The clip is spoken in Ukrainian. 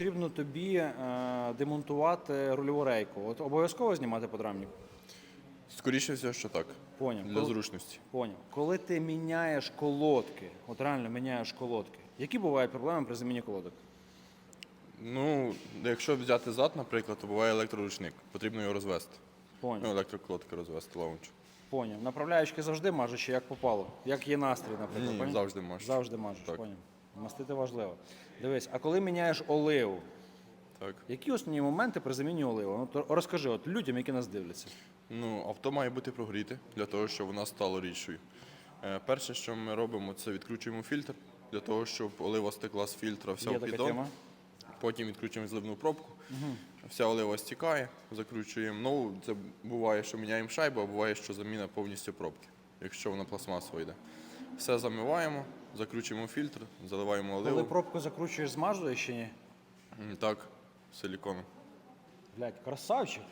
потрібно тобі е, демонтувати рульову рейку, от обов'язково знімати подрамник? Скоріше всього, що так. Поняв. Для Коли- зручності. Поняв. Коли ти міняєш колодки, от реально міняєш колодки, які бувають проблеми при заміні колодок? Ну, якщо взяти зад, наприклад, то буває електроручник. Потрібно його розвести. Ну, електроколодки розвести лаунч. Поняв. Направляючки завжди мажеш, чи як попало. Як є настрій, наприклад. Ні, поняв? завжди мажеш. Завжди мажеш, Так. поняв. Мастити важливо. Дивись, а коли міняєш оливу, Так. які основні моменти при заміні оливи? Ну, то розкажи от людям, які нас дивляться. Ну, авто має бути прогріте для того, щоб вона стала рідшою. Е, перше, що ми робимо, це відкручуємо фільтр для того, щоб олива стекла з фільтра вся Є в така піддон. тема. Потім відкручуємо зливну пробку. Вся олива стікає, закручуємо нову. Це буває, що міняємо шайбу, а буває, що заміна повністю пробки, якщо вона пластмасова йде. Все замиваємо, закручуємо фільтр, заливаємо Коли оливу. пробку закручуєш, змазуєш чи ні? М, Так, силіконом. Блять, красавчик.